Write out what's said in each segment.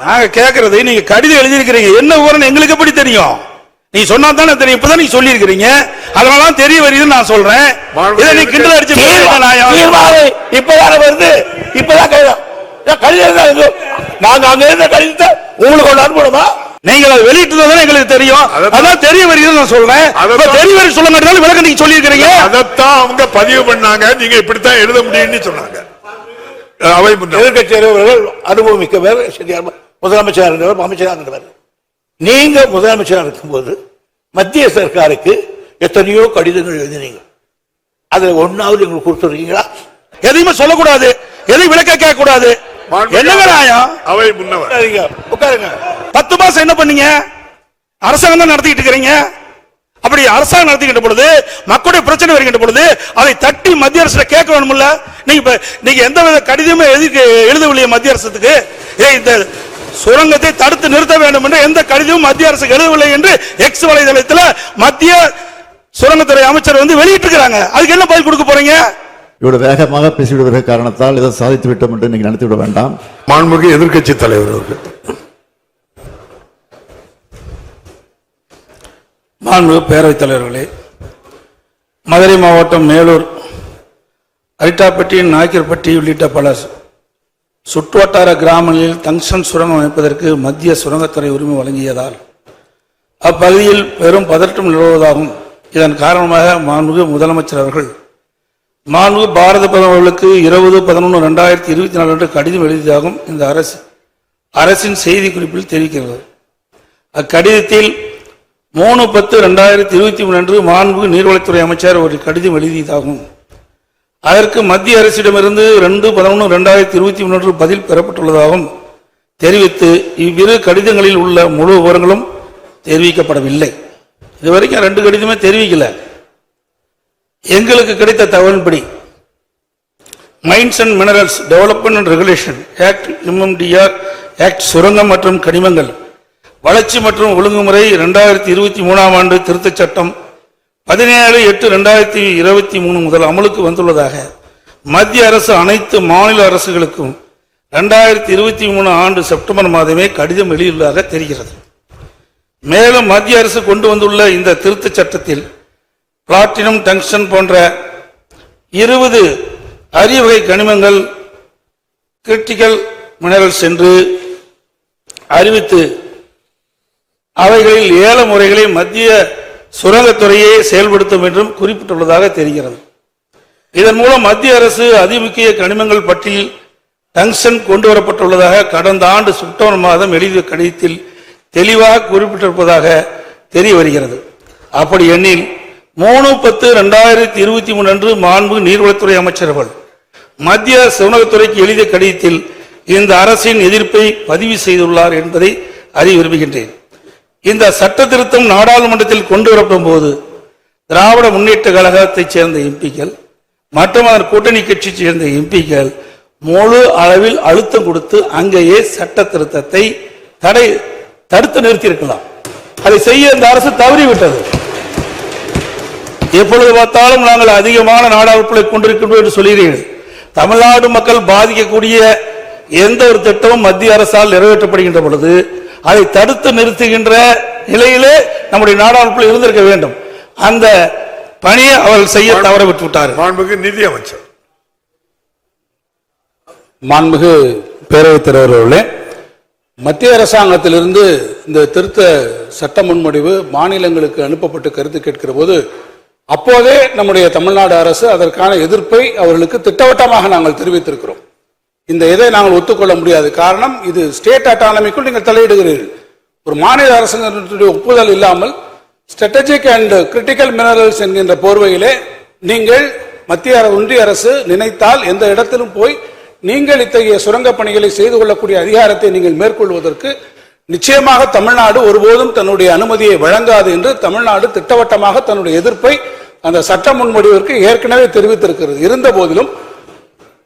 நாங்க கேக்குறது நீங்க கடிதம் எழுதியிருக்கிறீங்க. என்ன விவரம் எங்களுக்கு எப்படி தெரியும்? நீ சொன்னா தானே தெரியும். இப்பதான் நீங்க சொல்லி இருக்கிறீங்க அதனால தான் தெரிய வருதுன்னு நான் சொல்றேன். இதை நீ கிண்டல் அடிச்சு இப்பதானே வருது. இப்பதான் கடிதம். தான்? நாங்க அங்க இருந்த கடிதத்தை உங்களுக்கு கொண்டு அனுப்பணுமா நீங்கள் அதை வெளியிட்டது எங்களுக்கு தெரியும். அதான் தெரிய வருதுன்னு நான் சொல்றேன். தெரிய வரி சொல்ல மாட்டேனாலும் விளக்கம் நீங்க சொல்லி இருக்கிறீங்க அதத்தான் அவங்க பதிவு பண்ணாங்க. நீங்க இப்படித்தான் எழுத முடியும்னு சொன்னாங்க. அவை எதிர்கட்சி தலைவர்கள் அனுபவம் மிக்கவர் சரியா முதலமைச்சர் இருந்தவர் அமைச்சராக இருந்தவர். நீங்க முதலமைச்சராக இருக்கும்போது மத்திய சர்க்காருக்கு எத்தனையோ கடிதங்கள் எழுதினீங்க. அதுல ஒன்னாவது எங்களுக்கு கொடுத்துருக்கீங்களா? எதையுமே சொல்லக்கூடாது. எதையும் விளக்க கேட்க கூடாது அவை முன்னவர். உட்காருங்க, பத்து மாசம் என்ன பண்ணீங்க? அரசாங்கம் தான் நடத்திட்டு இருக்கிறீங்க. அப்படி அரசாங்கம் நடத்திக்கிட்ட பொழுது மக்களுடைய பிரச்சனை வருகின்ற பொழுது அதை தட்டி மத்திய அரசு கேட்க வேணும்ல நீங்க நீங்க எந்த வித கடிதமே எதுக்கு எழுதவில்லையே மத்திய அரசுக்கு. ஏய் இந்த சுரங்கத்தை தடுத்து நிறுத்த வேண்டும் என்று எந்த கடிதமும் மத்திய அரசுக்கு எழுதவில்லை என்று எக்ஸ் வலைதளத்தில் மத்திய சுரங்கத்துறை அமைச்சர் வந்து வெளியிட்டிருக்கிறாங்க. அதுக்கு என்ன பதில் கொடுக்க போறீங்க? இவ்வளவு வேகமாக பேசிவிடுகிற காரணத்தால் இதை சாதித்து விட்டோம் என்று நீங்கள் நினைத்து விட வேண்டாம். மாண்புமிகு எதிர்க்கட்சி தலைவர் அவர்கள். மாண்புமிகு பேரவைத் தலைவர்களே மதுரை மாவட்டம் மேலூர் அரிட்டாப்பட்டி நாய்க்கர்பட்டி உள்ளிட்ட பல சுற்றுவட்டார கிராமங்களில் தங்ஷன் சுரங்கம் அமைப்பதற்கு மத்திய சுரங்கத்துறை உரிமை வழங்கியதால் அப்பகுதியில் பெரும் பதற்றம் நிலவுவதாகும் இதன் காரணமாக மாண்புமிகு முதலமைச்சர் அவர்கள் மாண்பு பாரத பிரதமர்களுக்கு இருபது பதினொன்று ரெண்டாயிரத்தி இருபத்தி நாலு அன்று கடிதம் எழுதியதாகவும் இந்த அரசு அரசின் செய்திக்குறிப்பில் தெரிவிக்கிறது. அக்கடிதத்தில் மூணு பத்து ரெண்டாயிரத்தி இருபத்தி மூணு அன்று மாண்பு நீர்வளத்துறை அமைச்சர் ஒரு கடிதம் எழுதியதாகும் அதற்கு மத்திய அரசிடமிருந்து ரெண்டு பதினொன்று ரெண்டாயிரத்தி இருபத்தி மூன்று பதில் பெறப்பட்டுள்ளதாகவும் தெரிவித்து இவ்விரு கடிதங்களில் உள்ள முழு விவரங்களும் தெரிவிக்கப்படவில்லை. இதுவரைக்கும் ரெண்டு கடிதமே தெரிவிக்கல. எங்களுக்கு கிடைத்த தகவலின்படி mines and minerals development and regulation act MMDR act சுரங்கம் மற்றும் கனிமங்கள் வளர்ச்சி மற்றும் ஒழுங்குமுறை இரண்டாயிரத்தி இருபத்தி மூணாம் ஆண்டு திருத்தச் சட்டம் பதினேழு எட்டு ரெண்டாயிரத்தி இருபத்தி மூணு முதல் அமலுக்கு வந்துள்ளதாக மத்திய அரசு அனைத்து மாநில அரசுகளுக்கும் ரெண்டாயிரத்தி இருபத்தி மூணு ஆண்டு செப்டம்பர் மாதமே கடிதம் வெளியுள்ளதாக தெரிகிறது. மேலும் மத்திய அரசு கொண்டு வந்துள்ள இந்த திருத்தச் சட்டத்தில் பிளாட்டினம் டங்ஷன் போன்ற இருபது அரிய வகை கனிமங்கள் கிரிட்டிக்கல் மினரல்ஸ் என்று அறிவித்து அவைகளில் ஏல முறைகளை மத்திய சுரங்கத்துறையே செயல்படுத்தும் என்றும் குறிப்பிட்டுள்ளதாக தெரிகிறது. இதன் மூலம் மத்திய அரசு அதிமுக்கிய கனிமங்கள் பட்டியல் டங்ஷன் கொண்டு வரப்பட்டுள்ளதாக கடந்த ஆண்டு செப்டம்பர் மாதம் எழுதிய கடிதத்தில் தெளிவாக குறிப்பிட்டிருப்பதாக தெரிய வருகிறது. அப்படி எண்ணில் மூணு பத்து ரெண்டாயிரத்தி இருபத்தி மூணு அன்று மாண்பு நீர்வளத்துறை அமைச்சர்கள் மத்திய சிவனகத்துறைக்கு எழுதிய கடிதத்தில் இந்த அரசின் எதிர்ப்பை பதிவு செய்துள்ளார் என்பதை அறிய விரும்புகின்றேன். இந்த சட்ட திருத்தம் நாடாளுமன்றத்தில் கொண்டு வரப்படும் போது திராவிட முன்னேற்ற கழகத்தைச் சேர்ந்த எம்பிக்கள் மற்றும் அதன் கூட்டணி கட்சியை சேர்ந்த எம்பிக்கள் முழு அளவில் அழுத்தம் கொடுத்து அங்கேயே சட்ட திருத்தத்தை தடை தடுத்து நிறுத்தியிருக்கலாம். அதை செய்ய இந்த அரசு தவறிவிட்டது. எப்பொழுது பார்த்தாலும் நாங்கள் அதிகமான நாடாளுப்புகளை கொண்டிருக்கின்றோம் என்று சொல்கிறீர்கள். தமிழ்நாடு மக்கள் பாதிக்கக்கூடிய எந்த ஒரு திட்டமும் மத்திய அரசால் நிறைவேற்றப்படுகின்ற பொழுது அதை தடுத்து நிறுத்துகின்ற நிலையிலே நம்முடைய நாடாளுமன்றத்தில் இருந்திருக்க வேண்டும். அந்த பணியை அவர்கள் செய்ய தவற விட்டு விட்டார்கள் மாண்புமிகு நிதி அமைச்சர். மாண்புமிகு பேரவைத் தலைவர் அவர்களே மத்திய அரசாங்கத்திலிருந்து இந்த திருத்த சட்ட முன்வடிவு மாநிலங்களுக்கு அனுப்பப்பட்டு கருத்து கேட்கிற போது அப்போதே நம்முடைய தமிழ்நாடு அரசு அதற்கான எதிர்ப்பை அவர்களுக்கு திட்டவட்டமாக நாங்கள் தெரிவித்திருக்கிறோம். இந்த இதை நாங்கள் ஒத்துக்கொள்ள முடியாது. காரணம் இது ஸ்டேட் அட்டானமிக்குள் நீங்கள் தலையிடுகிறீர்கள். ஒரு மாநில அரசுடைய ஒப்புதல் இல்லாமல் ஸ்ட்ராட்டஜிக் அண்ட் கிரிட்டிக்கல் மினரல்ஸ் என்கின்ற போர்வையிலே நீங்கள் மத்திய ஒன்றிய அரசு நினைத்தால் எந்த இடத்திலும் போய் நீங்கள் இத்தகைய சுரங்கப் பணிகளை செய்து கொள்ளக்கூடிய அதிகாரத்தை நீங்கள் மேற்கொள்வதற்கு நிச்சயமாக தமிழ்நாடு ஒருபோதும் தன்னுடைய அனுமதியை வழங்காது என்று தமிழ்நாடு திட்டவட்டமாக தன்னுடைய எதிர்ப்பை அந்த சட்ட முன்வடிவிற்கு ஏற்கனவே தெரிவித்திருக்கிறது. இருந்த போதிலும்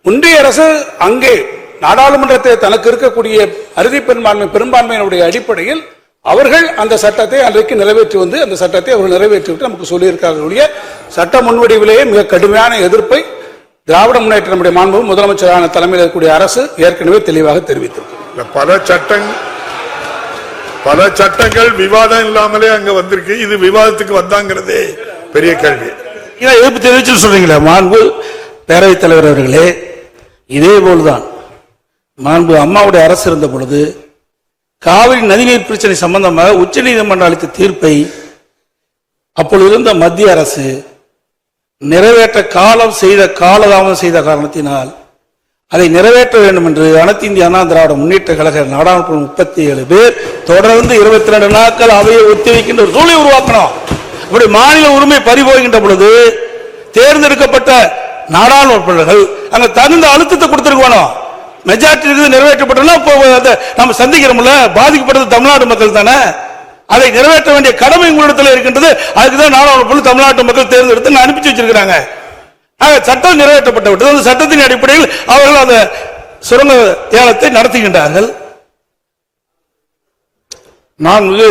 ஒன்றிய அரசு அங்கே நாடாளுமன்றத்தை தனக்கு இருக்கக்கூடிய அறுதி பெரும்பான்மை பெரும்பான்மையினுடைய அடிப்படையில் அவர்கள் அந்த சட்டத்தை அன்றைக்கு நிறைவேற்றி வந்து அந்த சட்டத்தை அவர்கள் நிறைவேற்றிவிட்டு நமக்கு சொல்லியிருக்கார்கள் ஒழிய சட்ட முன்வடிவிலேயே மிக கடுமையான எதிர்ப்பை திராவிட முன்னேற்ற நம்முடைய மாண்பு முதலமைச்சரான தலைமையில் இருக்கக்கூடிய அரசு ஏற்கனவே தெளிவாக தெரிவித்திருக்கிறது இல்ல, பல சட்டங் பல சட்டங்கள் விவாதம் இல்லாமலே அங்க வந்திருக்கு. இது விவாதத்துக்கு வந்தாங்கிறதே பெரிய கேள்வி. ஏன் எதிர்ப்பு தெரிவிச்சு சொல்றீங்களே மாண்பு பேரவைத் தலைவர் அவர்களே இதே போல்தான் மாண்பு அம்மாவுடைய அரசு இருந்த பொழுது காவிரி நதிநீர் பிரச்சனை சம்பந்தமாக உச்சநீதிமன்றம் அளித்த தீர்ப்பை அப்பொழுது இருந்த மத்திய அரசு நிறைவேற்ற காலம் செய்த காலதாமதம் செய்த காரணத்தினால் அதை நிறைவேற்ற வேண்டும் என்று அனைத்து இந்திய அண்ணா திராவிட முன்னேற்ற கழக நாடாளுமன்ற முப்பத்தி ஏழு பேர் தொடர்ந்து இருபத்தி ரெண்டு நாட்கள் அவையை ஒத்திவைக்கின்ற சூழலை உருவாக்கணும். அப்படி மாநில உரிமை பறிபோகின்ற பொழுது தேர்ந்தெடுக்கப்பட்ட நாடாளுமன்றர்கள் அங்க தகுந்த அழுத்தத்தை கொடுத்துருக்கணும். மெஜாரிட்டி இருக்குது நிறைவேற்றப்பட்டனா இப்போ நம்ம சந்திக்கிறோம்ல. பாதிக்கப்பட்டது தமிழ்நாடு மக்கள் தானே? அதை நிறைவேற்ற வேண்டிய கடமை உங்களிடத்தில் இருக்கின்றது. அதுக்கு தான் நாடாளுமன்ற தமிழ்நாட்டு மக்கள் தேர்ந்தெடுத்து அனுப்பிச்சு வச்சிருக்கிறாங்க. ஆக சட்டம் நிறைவேற்றப்பட்டு விட்டது அந்த சட்டத்தின் அடிப்படையில் அவர்கள் அந்த சுரங்க ஏலத்தை நடத்துகின்றார்கள். நான்கு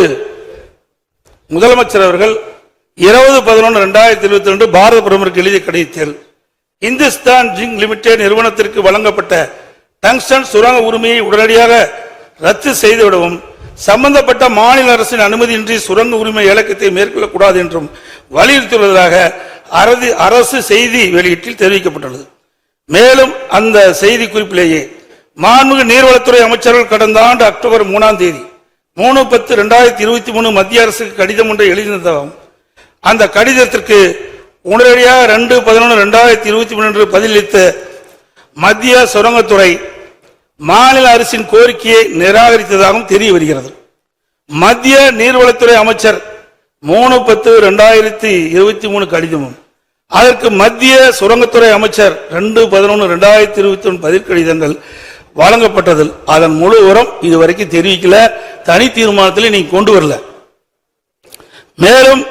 முதலமைச்சர் அவர்கள் இருபது பதினொன்று ரெண்டாயிரத்தி இருபத்தி ரெண்டு பாரத பிரதமருக்கு எழுதிய கடிதத்தில் இந்துஸ்தான் ஜிங் லிமிடெட் நிறுவனத்திற்கு வழங்கப்பட்ட டங்ஸ்டன் சுரங்க உரிமையை உடனடியாக ரத்து செய்துவிடவும் சம்பந்தப்பட்ட மாநில அரசின் அனுமதியின்றி சுரங்க உரிமை இலக்கத்தை மேற்கொள்ளக்கூடாது என்றும் வலியுறுத்தியுள்ளதாக அரசு அரசு செய்தி வெளியீட்டில் தெரிவிக்கப்பட்டுள்ளது. மேலும் அந்த செய்தி குறிப்பிலேயே மாண்புமிகு நீர்வளத்துறை அமைச்சர்கள் கடந்த ஆண்டு அக்டோபர் மூணாம் தேதி மூணு பத்து ரெண்டாயிரத்தி இருபத்தி மூணு மத்திய அரசுக்கு கடிதம் ஒன்றை எழுதியிருந்ததாகவும் அந்த கடிதத்திற்கு உடனடியாக ரெண்டு பதினொன்று ரெண்டாயிரத்தி இருபத்தி மூணு என்று பதிலளித்த மத்திய சுரங்கத்துறை மாநில அரசின் கோரிக்கையை நிராகரித்ததாகவும் தெரிய வருகிறது. மத்திய நீர்வளத்துறை அமைச்சர் மூணு பத்து ரெண்டாயிரத்தி இருபத்தி மூணு கடிதமும் அதற்கு மத்திய சுரங்கத்துறை அமைச்சர் ரெண்டு பதினொன்று ரெண்டாயிரத்தி இருபத்தி ஒன்று பதில் கடிதங்கள் வழங்கப்பட்டதில் அதன் முழு உரம் இதுவரைக்கும் தெரிவிக்கல. தனி தீர்மானத்தில் நீங்க கொண்டு வரல. மேலும்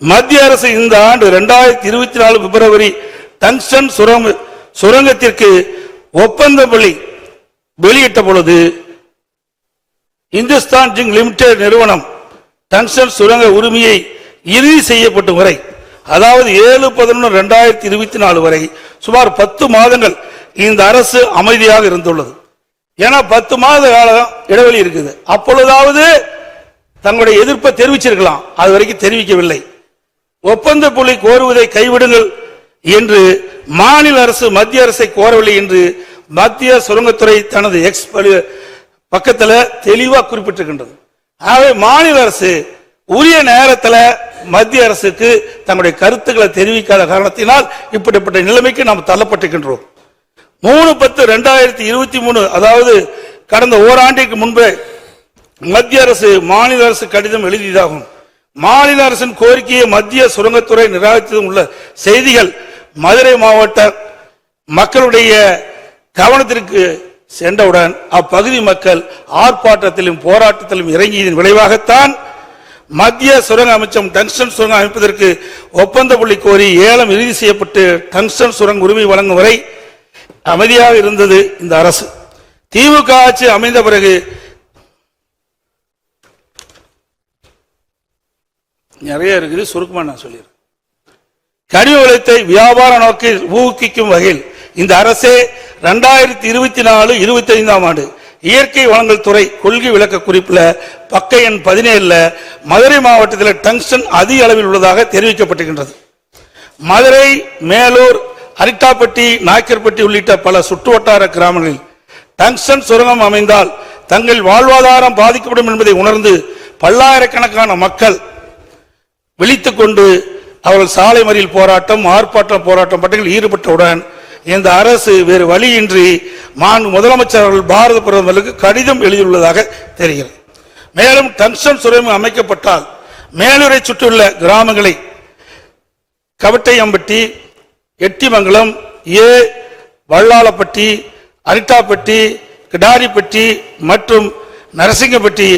மத்திய அரசு இந்த ஆண்டு இரண்டாயிரத்தி இருபத்தி நாலு பிப்ரவரி டங்ஸ்டன் சுரங்க சுரங்கத்திற்கு ஒப்பந்த பலி வெளியிட்ட பொழுது இந்துஸ்தான் ஜிங் லிமிடெட் நிறுவனம் டங்ஸ்டன் சுரங்க உரிமையை இறுதி செய்யப்பட்ட வரை அதாவது ஏழு பதினொன்று ரெண்டாயிரத்தி இருபத்தி நாலு வரை சுமார் பத்து மாதங்கள் இந்த அரசு அமைதியாக இருந்துள்ளது. ஏன்னா பத்து மாத காலம் இடைவெளி இருக்குது. அப்பொழுதாவது தங்களுடைய எதிர்ப்பை தெரிவிச்சிருக்கலாம். அது வரைக்கும் தெரிவிக்கவில்லை. ஒப்பந்த புள்ளி கோருவதை கைவிடுங்கள் என்று மாநில அரசு மத்திய அரசை கோரவில்லை என்று மத்திய சுரங்கத்துறை தனது எக்ஸ் பக்கத்தில் தெளிவாக குறிப்பிட்டிருக்கின்றது. ஆகவே மாநில அரசு உரிய நேரத்தில் மத்திய அரசுக்கு தங்களுடைய கருத்துக்களை தெரிவிக்காத காரணத்தினால் இப்படிப்பட்ட நிலைமைக்கு நாம் தள்ளப்பட்டிருக்கின்றோம். மூணு பத்து ரெண்டாயிரத்தி இருபத்தி மூணு அதாவது கடந்த ஓராண்டிற்கு முன்பே மத்திய அரசு மாநில அரசு கடிதம் எழுதியதாகும். மாநில அரசின் கோரிக்கையை மத்திய சுரங்கத்துறை நிராகரித்ததும் உள்ள செய்திகள் மதுரை மாவட்ட மக்களுடைய கவனத்திற்கு சென்றவுடன் அப்பகுதி மக்கள் ஆர்ப்பாட்டத்திலும் போராட்டத்திலும் இறங்கியதன் விளைவாகத்தான் மத்திய சுரங்க அமைச்சம் டங்ஸ்டன் சுரங்கம் அமைப்பதற்கு ஒப்பந்த புள்ளி கோரி ஏலம் இறுதி செய்யப்பட்டு டங்ஸ்டன் சுரங்க உரிமை வழங்கும் வரை அமைதியாக இருந்தது இந்த அரசு. திமுக ஆட்சி அமைந்த பிறகு நிறைய இருக்குது சுருக்கமாக நான் சொல்லிடுறேன். கனிம வளத்தை வியாபார நோக்கில் ஊக்குவிக்கும் வகையில் இந்த அரசே ரெண்டாயிரத்தி இருபத்தி நாலு இருபத்தி ஐந்தாம் ஆண்டு இயற்கை வளங்கள் துறை கொள்கை விளக்க குறிப்பில் பக்க எண் பதினேழுல மதுரை மாவட்டத்தில் டங்ஸ்டன் அதிக அளவில் உள்ளதாக தெரிவிக்கப்பட்டிருக்கின்றது. மதுரை மேலூர் அரிட்டாப்பட்டி நாய்க்கர்பட்டி உள்ளிட்ட பல சுற்றுவட்டார கிராமங்களில் டங்ஸ்டன் சுரங்கம் அமைந்தால் தங்கள் வாழ்வாதாரம் பாதிக்கப்படும் என்பதை உணர்ந்து பல்லாயிரக்கணக்கான மக்கள் விழித்துக் கொண்டு அவர்கள் சாலை மறியல் போராட்டம் ஆர்ப்பாட்ட போராட்டம் பட்டியலில் ஈடுபட்டவுடன் இந்த அரசு வேறு வழியின்றி மாண்பு முதலமைச்சர் அவர்கள் பாரத பிரதமருக்கு கடிதம் எழுதியுள்ளதாக தெரிகிறது. மேலும் டன்சன் சுரங்கம் அமைக்கப்பட்டால் மேலூரை சுற்றியுள்ள கிராமங்களை கவட்டையம்பட்டி எட்டிமங்கலம் ஏ வல்லாளப்பட்டி அரிட்டாப்பட்டி கிடாரிப்பட்டி மற்றும் நரசிங்கப்பட்டி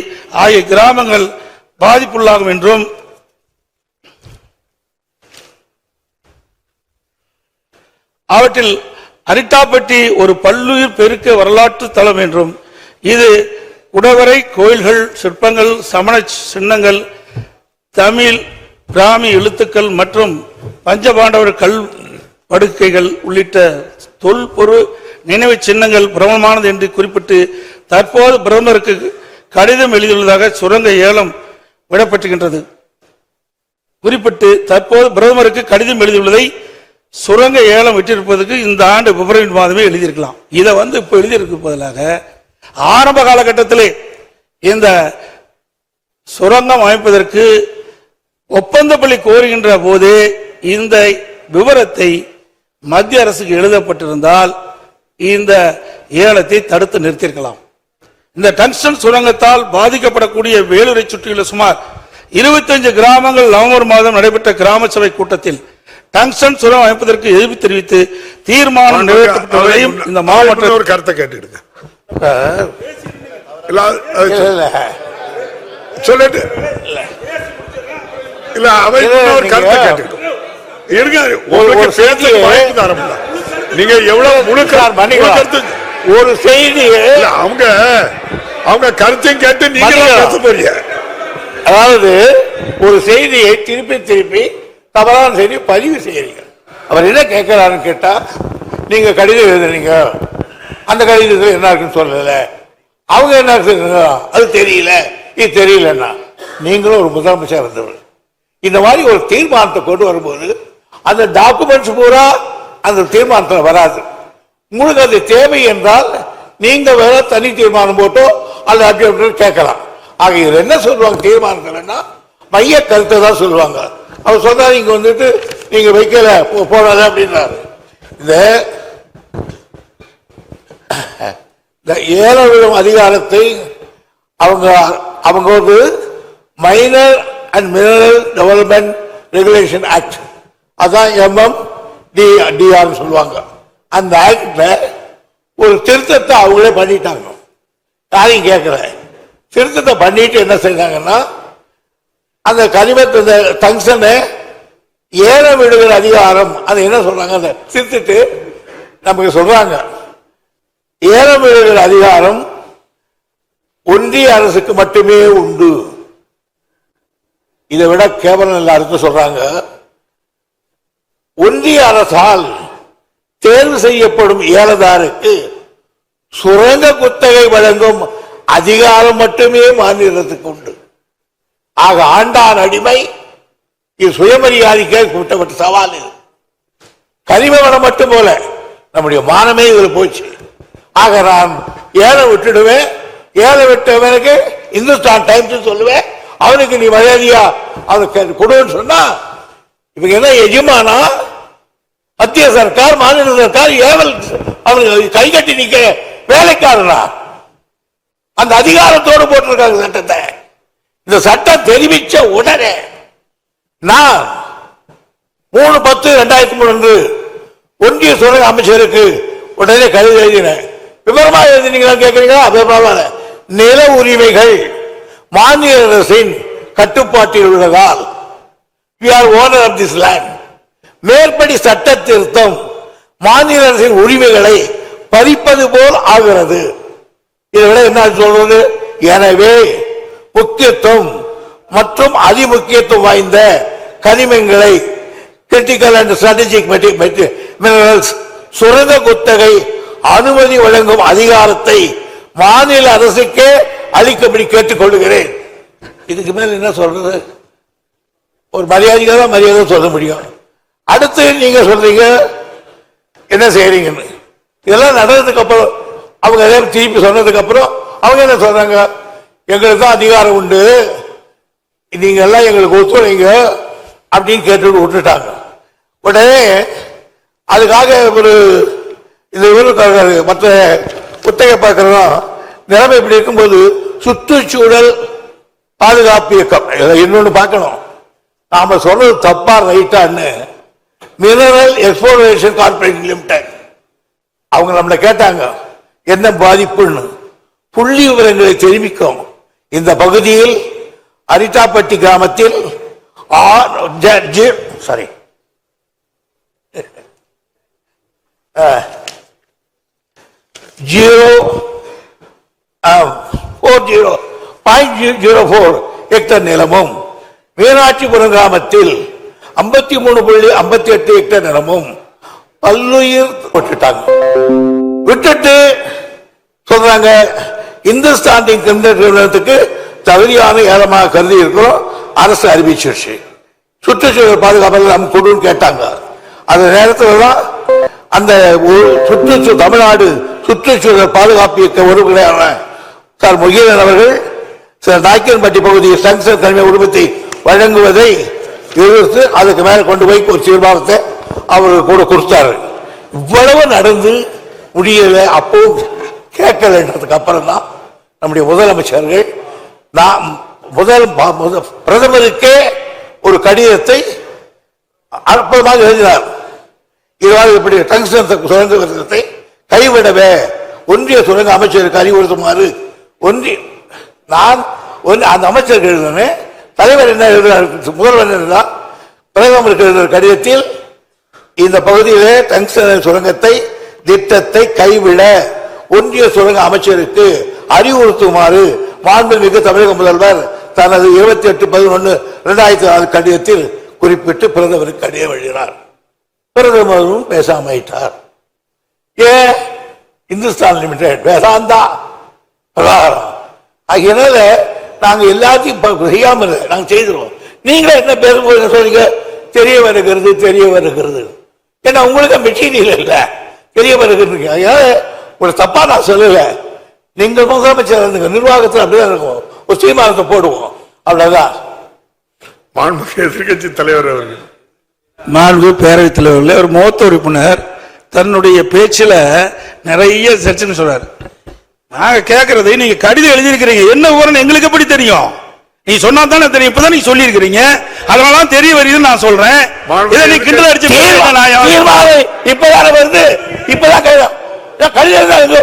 ஆகிய கிராமங்கள் பாதிப்புள்ளாகும் என்றும் அவற்றில் அரிட்டாப்பட்டி ஒரு பல்லுயிர் பெருக்க வரலாற்று தலம் என்றும் இது குடவரை கோயில்கள் சிற்பங்கள் சமண சின்னங்கள் தமிழ் பிராமி எழுத்துக்கள் மற்றும் பஞ்சபாண்டவர் கல் படுக்கைகள் உள்ளிட்ட தொல்பொரு நினைவு சின்னங்கள் பிரபலமானது என்று குறிப்பிட்டு தற்போது பிரதமருக்கு கடிதம் எழுதியுள்ளதாக சுரங்க ஏலம் விடப்பட்டுகின்றது குறிப்பிட்டு தற்போது பிரதமருக்கு கடிதம் எழுதியுள்ளதை சுரங்க ஏலம் விட்டிருப்பதுக்கு இந்த ஆண்டு பிப்ரவரி மாதமே எழுதியிருக்கலாம். இதை வந்து இப்போ எழுதியிருக்க பதிலாக ஆரம்ப காலகட்டத்திலே இந்த சுரங்கம் அமைப்பதற்கு ஒப்பந்தப்பள்ளி கோருகின்ற போது இந்த விவரத்தை மத்திய அரசுக்கு எழுதப்பட்டிருந்தால் இந்த ஏலத்தை தடுத்து நிறுத்தியிருக்கலாம். இந்த டங்ஸ்டன் சுரங்கத்தால் பாதிக்கப்படக்கூடிய வேலூரை சுற்றியுள்ள சுமார் 25 கிராமங்கள் நவம்பர் மாதம் நடைபெற்ற கிராம சபை கூட்டத்தில் டங்ஸ்டன் சுரங்கம் அமைப்பதற்கு எதிர்ப்பு தெரிவித்து தீர்மானம் நிறைவேற்றப்பட்டதையும் இந்த மாவட்ட ஒரு கருத்தை கேட்டுடுங்க. இல்ல, அது இல்ல, சொல்லிட்டு. இல்ல அவை ஒரு கருத்தை கேட்டுக்கிட்டோம் இருங்க உங்களுக்கு ஒரு பேச வாய்ப்பு தரமில்ல நீங்க எவ்வளவு முழு சார், கரு- முழு மன்னிக்கலாம். கருத்து ஒரு செய்தி இல்ல அவங்க அவங்க கருத்தையும் கேட்டு நீங்க. பேச போறீங்க. அதாவது ஒரு செய்தியை திருப்பி திருப்பி தவறான செய்தி பதிவு செய்யறீங்க அவர் என்ன கேட்கிறாருன்னு கேட்டா நீங்க கடிதம் எழுதுறீங்க. அந்த கடிதத்தில் என்ன இருக்குன்னு சொல்லல. அவங்க என்ன சொல்றாங்க? அது தெரியல. இது தெரியலன்னா. நீங்களும் ஒரு முதலமைச்சர் இருந்தவர் இந்த மாதிரி ஒரு தீர்மானத்தை கொண்டு வரும்போது அந்த டாக்குமெண்ட்ஸ் பூரா அந்த தீர்மானத்தில் வராது. உங்களுக்கு அது தேவை என்றால் நீங்க வேற தனி தீர்மானம் போட்டோ அல்லது அப்படி அப்படின்னு கேட்கலாம். ஆக இதில் என்ன சொல்லுவாங்க தீர்மானங்கள்னா மைய கருத்தை தான் சொல்லுவாங்க. அவர் சொன்னார் இங்க வந்துட்டு நீங்க வைக்கல போடாத அப்படின்றாரு. இந்த இந்த விழும் அதிகாரத்தை அவங்க அவங்க வந்து minor and mineral development regulation act அதான் எம்எம் டி டிஆர்னு சொல்லுவாங்க. அந்த ஆக்ட்ல ஒரு திருத்தத்தை அவங்களே பண்ணிட்டாங்க. யாரையும் கேட்கல. திருத்தத்தை பண்ணிட்டு என்ன செய்தாங்கன்னா அந்த கனிமத்தை இந்த டங்ஷனை ஏல விடுகிற அதிகாரம். அது என்ன சொல்றாங்க? அந்த திருத்திட்டு நமக்கு சொல்றாங்க. ஏற விடுகிற அதிகாரம் ஒன்றிய அரசுக்கு மட்டுமே உண்டு. இதை விட கேவலம் எல்லாருக்கும் சொல்றாங்க. ஒன்றிய அரசால் தேர்வு செய்யப்படும் ஏலதாருக்கு சுரங்க குத்தகை வழங்கும் அதிகாரம் மட்டுமே மாநிலத்துக்கு உண்டு. ஆக ஆண்டான் அடிமை. இது சுயமரியாதைக்கே கூட்டப்பட்ட சவால் இது. கரிம வளம் மட்டும் போல நம்முடைய மானமே இதில் போச்சு. ஆக நான் ஏழை விட்டுடுவேன். ஏழை விட்டவனுக்கு இந்துஸ்தான் டைம்ஸ் சொல்லுவேன். அவனுக்கு நீ மரியாதையா அவனுக்கு கொடுன்னு சொன்னா இவங்க என்ன எஜமானா? மத்திய சர்க்கார் மாநில சர்க்கார் ஏவல் அவனுக்கு கை கட்டி நிக்க வேலைக்காரனா? அந்த அதிகாரத்தோடு போட்டிருக்காங்க சட்டத்தை. இந்த சட்டம் தெரிவிச்ச உடனே நான் மூணு பத்து ரெண்டாயிரத்தி மூணு அன்று ஒன்றிய சுரங்க அமைச்சருக்கு உடனே கடிதம் எழுதினேன். விவரமா எழுதினீங்களா கேட்கறீங்களா? விவரமா நில உரிமைகள் மாநில அரசின் கட்டுப்பாட்டில் உள்ளதால் we are owner of this land. மேற்படி சட்ட திருத்தம் மாநில அரசின் உரிமைகளை பறிப்பது போல் ஆகிறது. இதை விட என்ன சொல்றது எனவே முக்கியத்துவம் மற்றும் அதிமுக்கியத்துவம் வாய்ந்த கனிமங்களை கிரிட்டிக்கல் அண்ட் ஸ்ட்ராட்டஜிக் மினரல்ஸ் சுரங்க குத்தகை அனுமதி வழங்கும் அதிகாரத்தை மாநில அரசுக்கே அளிக்கும்படி கேட்டுக்கொள்கிறேன் இதுக்கு மேல என்ன சொல்றது? ஒரு மரியாதைக்கு தான் மரியாதை சொல்ல முடியும். அடுத்து நீங்க சொல்றீங்க என்ன செய்யறீங்கன்னு இதெல்லாம் நடந்ததுக்கு அப்புறம் அவங்க எல்லாம் திருப்பி சொன்னதுக்கு அப்புறம் அவங்க என்ன சொல்றாங்க? எங்களுக்கு தான் அதிகாரம் உண்டு. நீங்க எல்லாம் எங்களுக்கு ஒத்துழைங்க அப்படின்னு கேட்டு விட்டுட்டாங்க. உடனே அதுக்காக ஒரு இந்த இவருக்காக மற்ற புத்தக பார்க்கறோம் நிலைமை இப்படி இருக்கும்போது சுற்றுச்சூழல் பாதுகாப்பு இயக்கம். இன்னொன்று பார்க்கணும். நாம சொல்றது தப்பா ரைட்டான்னு. மினரல் எக்ஸ்போரேஷன் கார்பரேஷன் லிமிடெட் அவங்க நம்மளை கேட்டாங்க என்ன பாதிப்புன்னு. புள்ளி விவரங்களை தெரிவிக்கும். இந்த பகுதியில் அரிட்டாப்பட்டி கிராமத்தில் sorry zero four zero point zero four hectare நிலமும். மீனாட்சிபுரம் கிராமத்தில் ஐம்பத்தி மூணு புள்ளி ஐம்பத்தி எட்டு ஹெக்டர் நிலமும். பல்லுயிர் விட்டுட்டாங்க. விட்டுட்டு சொல்றாங்க இந்துஸ்தான் கிரிக்கெட் நிறுவனத்துக்கு தகுதியான ஏலமாக கருதி இருக்கிறோம் அரசு அறிவிச்சிருச்சு சுற்றுச்சூழல் பாதுகாப்பு நம்ம கொடுன்னு கேட்டாங்க. அந்த நேரத்தில் தான் அந்த சுற்றுச்சூழல் தமிழ்நாடு சுற்றுச்சூழல் பாதுகாப்பு இயக்க உறுப்பினரான சார் முகிலன் அவர்கள் சில நாய்க்கன்பட்டி பகுதியில் சங்கர் தலைமை உரிமத்தை வழங்குவதை எதிர்த்து அதுக்கு மேலே கொண்டு போய் ஒரு தீர்மானத்தை அவர்கள் கூட கொடுத்தாரு இவ்வளவு நடந்து முடியல அப்போ கேட்கலன்றதுக்கு அப்புறம் தான் நம்முடைய முதலமைச்சர்கள் நாம் முதல் ப- முத- பிரதமருக்கே ஒரு கடிதத்தை அற்புதமாக எழுதினார். இவ்வாறு இப்படி டங்ஸ்டன் சுரங்க விரதத்தை கைவிடவே ஒன்றிய சுரங்க அமைச்சருக்கு அறிவுறுத்துமாறு ஒன்றிய நான் ஒன்று அந்த அமைச்சருக்கு எழுதினேன் தலைவர் என்ன எழுதினார் முதல்வர் என்ன பிரதமருக்கு எழுதின கடிதத்தில் இந்த பகுதியிலே டங்ஸ்டன் சுரங்கத்தை திட்டத்தை கைவிட ஒன்றிய சுரங்க அமைச்சருக்கு அறிவுறுத்துமாறு மாண்புமிகு தமிழக முதல்வர் தனது இருபத்தி எட்டு பதினொன்று இரண்டாயிரத்தி நாலு கடிதத்தில் குறிப்பிட்டு பிரதமருக்கு கடிதம் எழுதினார். பிரதமரும் பேசாம ஆயிட்டார். இந்துஸ்தான் லிமிடெட் வேதாந்தா பிரகாரம். அதனால நாங்க எல்லாத்தையும் செய்யாம இல்லை நாங்க செய்திருவோம். நீங்களே என்ன பேசும்போது என்ன சொல்றீங்க? தெரிய வருகிறது தெரிய வருகிறது. ஏன்னா உங்களுக்கு மெட்டீரியல் இல்லை. தெரிய வருகிறது. அதனால ஒரு தப்பா நான் சொல்லல. நீங்கள் முதலமைச்சர் இருந்துங்க நிர்வாகத்தில் அப்படிதான் இருக்கும். ஒரு தீர்மானத்தை போடுவோம். அவ்வளவுதான். மாண்புமிகு எதிர்க்கட்சி தலைவர் அவர்கள். மாண்பு பேரவைத் தலைவர்களே ஒரு மூத்த உறுப்பினர் தன்னுடைய பேச்சுல நிறைய சர்ச்சைன்னு சொல்றாரு. நாங்க கேட்கறது நீங்க கடிதம் எழுதியிருக்கிறீங்க. என்ன விவரம் எங்களுக்கு எப்படி தெரியும்? நீ சொன்னா தானே தெரியும். இப்பதான் நீ சொல்லியிருக்கிறீங்க. அதனால தான் தெரிய வருதுன்னு நான் சொல்றேன். இதை நீ கிண்டல் அடிச்சு இப்பதானே வருது. இப்பதான் கடிதம் தான் இது?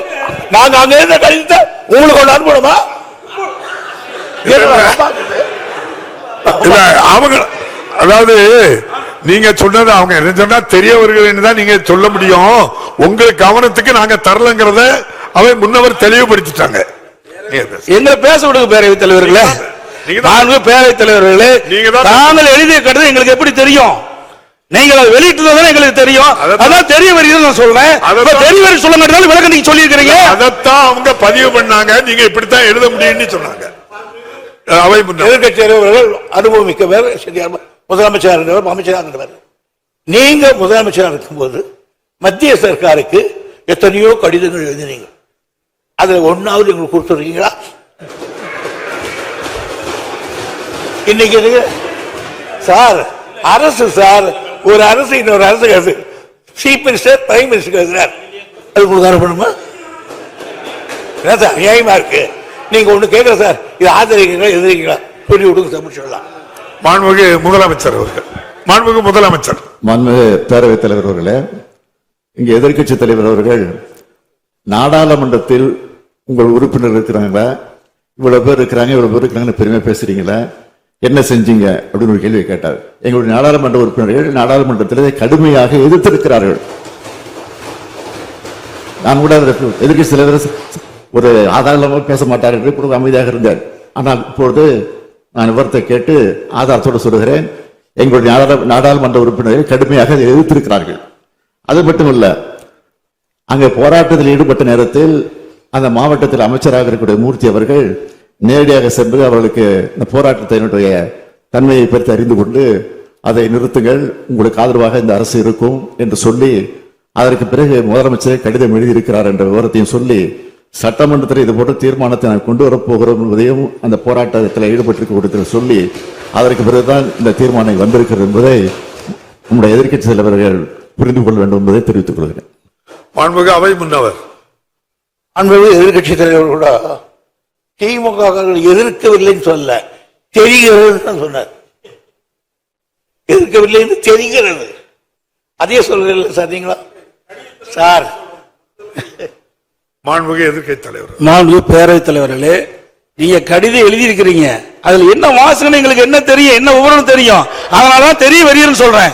நாங்க அங்க இருந்த கடிதத்தை உங்களுக்கு ஒன்று அனுப்பணுமா அவங்க அதாவது நீங்க சொன்னது அவங்க என்ன சொன்னா தெரியவர்கள் தான் நீங்க சொல்ல முடியும். உங்க கவனத்துக்கு நாங்க தரலங்கிறத அவை முன்னவர் தெளிவுபடுத்திட்டாங்க. எங்களை பேச விடுங்க பேரவைத் தலைவர்களே. மாண்பு பேரவைத் தலைவர்களே. தாங்கள் எழுதிய கடிதம் எங்களுக்கு எப்படி தெரியும்? நீங்கள் அதை வெளியிட்டது எங்களுக்கு தெரியும். அதான் தெரிய வருகிறது நான் சொல்றேன். தெரிய வரி சொல்ல மாட்டேன். விளக்கம் நீங்க சொல்லியிருக்கிறீங்க அதைத்தான் அவங்க பதிவு பண்ணாங்க. நீங்க இப்படித்தான் எழுத முடியும்னு சொன்னாங்க. அவை எதிர்கட்சி தலைவர்கள் அனுபவமிக்கவர் சரியா? முதலமைச்சர் இருந்தவர் அமைச்சராக இருந்தவர் நீங்க முதலமைச்சராக இருக்கும்போது மத்திய சர்க்காருக்கு எத்தனையோ கடிதங்கள் எழுதினீங்க. அதுல ஒன்னாவது எங்களுக்கு கொடுத்துருக்கீங்களா இன்னைக்கு நீங்க சார் அரசு சார் ஒரு அரசு இன்னொரு அரசு எழுது சீஃப் மினிஸ்டர் பிரைம் மினிஸ்டர் எழுதுறார் அது உங்களுக்கு அனுப்பணுமா என்ன சார் நியாயமா இருக்கு? நீங்க ஒண்ணு கேட்கல சார். இது ஆதரிக்கிறீங்களா எதிர்க்கிறீங்களா? சொல்லி விடுங்க சார் முடிச்சிடலாம் மாண்புமிகு முதலமைச்சர் அவர்கள். மாண்புமிகு முதலமைச்சர். மாண்புமிகு பேரவைத் தலைவர் அவர்களே இங்கே எதிர்க்கட்சி தலைவர் அவர்கள் நாடாளுமன்றத்தில் உங்கள் உறுப்பினர் இருக்கிறாங்களா? இவ்வளவு பேர் இருக்கிறாங்க இவ்வளவு பேர் இருக்கிறாங்கன்னு பெருமை பேசுறீங்களா? என்ன செஞ்சீங்க? அப்படின்னு ஒரு கேள்வி கேட்டார். எங்களுடைய நாடாளுமன்ற உறுப்பினர்கள் நாடாளுமன்றத்தில் கடுமையாக எதிர்த்திருக்கிறார்கள். நான் கூட அதில் எதிர்க்கட்சி சில ஒரு ஆதாரமாக பேச மாட்டார் என்று கூட அமைதியாக இருந்தார். ஆனால் இப்பொழுது நான் விவரத்தை கேட்டு ஆதாரத்தோடு சொல்கிறேன் எங்களுடைய நாடாளு- நாடாளுமன்ற உறுப்பினர்கள் கடுமையாக அதை எதிர்த்திருக்கிறார்கள். அது மட்டுமல்ல அங்கே போராட்டத்தில் ஈடுபட்ட நேரத்தில் அந்த மாவட்டத்தில் அமைச்சராக இருக்கக்கூடிய மூர்த்தி அவர்கள் நேரடியாக சென்று அவர்களுக்கு இந்த போராட்டத்தினுடைய தன்மையை பற்றி அறிந்து கொண்டு அதை நிறுத்துங்கள். உங்களுக்கு ஆதரவாக இந்த அரசு இருக்கும் என்று சொல்லி அதற்கு பிறகு முதலமைச்சர் கடிதம் எழுதியிருக்கிறார் என்ற விவரத்தையும் சொல்லி சட்டமன்றத்தில் இது போன்ற தீர்மானத்தை நான் கொண்டு வரப் போகிறோம் என்பதையும் அந்த போராட்டத்தில் ஈடுபட்டிருக்க சொல்லி அதற்கு பிறகுதான் இந்த தீர்மானம் வந்திருக்கிறது என்பதை நம்முடைய எதிர்க்கட்சி தலைவர்கள் புரிந்து கொள்ள வேண்டும் என்பதை தெரிவித்துக் கொள்கிறேன். மாண்புமிகு அவை முன்னவர். அன்பு எதிர்கட்சி தலைவர் கூட திமுக எதிர்க்கவில்லைன்னு சொல்ல தெரிகிறது தான் சொன்னார். எதிர்க்கவில்லைன்னு தெரிகிறது. அதே சொல்றீங்களா சார் நீங்களா? சார். மாண்புமிகு எதிர்க்கட்சி தலைவர். மாண்பு பேரவைத் தலைவர்களே நீங்க கடிதம் எழுதியிருக்கிறீங்க. அதுல என்ன வாசனை எங்களுக்கு என்ன தெரியும் என்ன விவரம் தெரியும்? அதனாலதான் தெரிய வருகிறேன்னு சொல்றேன்.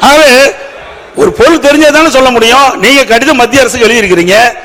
ஆகவே ஒரு பொருள் தெரிஞ்சதானே சொல்ல முடியும். நீங்க கடிதம் மத்திய அரசுக்கு எழுதியிருக்கிறீங்க.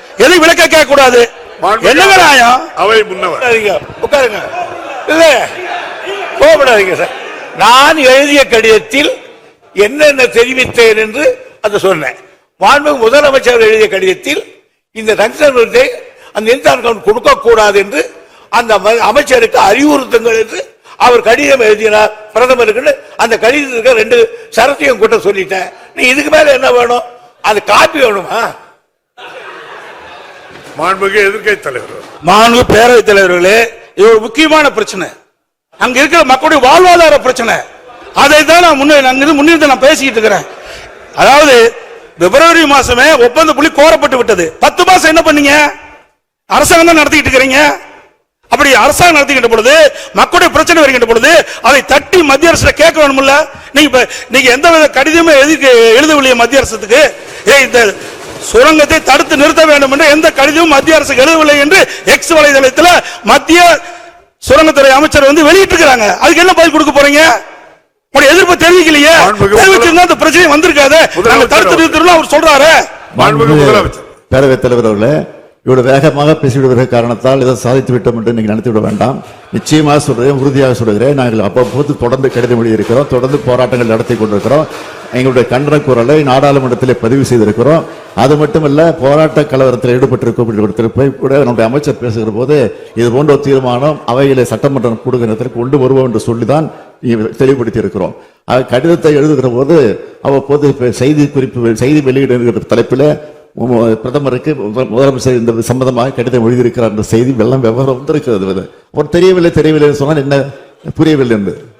எதையும் விளக்க கேட்க கூடாது என்னங்க நியாயம் அவை முன்னவர். உட்காருங்க இல்ல கோபப்படாதீங்க சார். நான் எழுதிய கடிதத்தில் என்னென்ன தெரிவித்தேன் என்று அதை சொன்னேன். மாண்பு முதலமைச்சர் எழுதிய கடிதத்தில் இந்த தங்ஷன் விருதை அந்த இன்சான் அக்கவுண்ட் கொடுக்க கூடாது என்று அந்த அமைச்சருக்கு அறிவுறுத்துங்கள் என்று அவர் கடிதம் எழுதினார். பிரதமருக்கு அந்த கடிதத்துக்கு ரெண்டு சரத்தையும் கூட்ட சொல்லிட்டேன். நீ இதுக்கு மேல என்ன வேணும்? அது காப்பி வேணுமா? மாண்புமிகு எதிர்க்கட்சி தலைவர் மாண்பு பேரவைத் தலைவர்களே இது ஒரு முக்கியமான பிரச்சனை. அங்க இருக்கிற மக்களுடைய வாழ்வாதார பிரச்சனை. அதை தான் நான் முன்னே முன்னிருந்து நான் பேசிக்கிட்டு இருக்கிறேன். அதாவது பிப்ரவரி மாசமே ஒப்பந்த புள்ளி கோரப்பட்டு விட்டது. பத்து மாசம் என்ன பண்ணீங்க? அரசாங்கம் தான் நடத்திக்கிட்டு இருக்கிறீங்க. அப்படி அரசாங்கம் நடத்திக்கிட்ட பொழுது மக்களுடைய பிரச்சனை வருகின்ற பொழுது அதை தட்டி மத்திய அரசு கேட்க வேணும்ல நீங்க நீங்க எந்த வித கடிதமே எதுக்கு எழுதவில்லையே மத்திய அரசுக்கு? ஏய் இந்த சுரங்கத்தை தடுத்து நிறுத்த வேண்டும் என்று எந்த கடிதமும் மத்திய அரசுக்கு எழுதவில்லை என்று எக்ஸ் வலைதளத்தில் மத்திய சுரங்கத்துறை அமைச்சர் வந்து வெளியிட்டு இருக்காங்க அதுக்கு என்ன பதில் கொடுக்க போறீங்க? உங்களுடைய எதிர்ப்பு தெரிவிக்கலையே. தெரிவிச்சிருந்தா அந்த பிரச்சனை வந்திருக்காது. நாங்க தடுத்து நிறுத்தணும் அவர் சொல்றாரு. பேரவைத் தலைவர் அவர்களே இவ்வளவு வேகமாக பேசிவிடுகிற காரணத்தால் இதை சாதித்து விட்டோம் என்று நீங்கள் நினைத்து விட வேண்டாம். நிச்சயமாக சொல்கிறேன் உறுதியாக சொல்கிறேன் நாங்கள் அவ்வப்போது தொடர்ந்து கடிதம் எழுதியிருக்கிறோம் தொடர்ந்து போராட்டங்கள் நடத்தி கொண்டிருக்கிறோம். எங்களுடைய கண்டன குரலை நாடாளுமன்றத்தில் பதிவு செய்திருக்கிறோம். அது மட்டுமல்ல போராட்ட கலவரத்தில் ஈடுபட்டிருக்கும் போய் கூட நம்முடைய அமைச்சர் பேசுகிற போது இது போன்ற ஒரு தீர்மானம் அவையிலே சட்டமன்றம் கொடுக்கிறதற்கு கொண்டு வருவோம் என்று சொல்லிதான் தான் தெளிவுபடுத்தி இருக்கிறோம் கடிதத்தை எழுதுகிற போது அவ்வப்போது செய்தி குறிப்பு செய்தி வெளியிடுகிற தலைப்பில் பிரதமருக்கு முதலமைச்சர் இந்த சம்பந்தமாக கடிதம் எழுதியிருக்கிறார். என்ற செய்தி வெள்ளம் விவரம் வந்திருக்கிறது. அவர் தெரியவில்லை தெரியவில்லை சொன்னால் என்ன? புரியவில்லை என்று.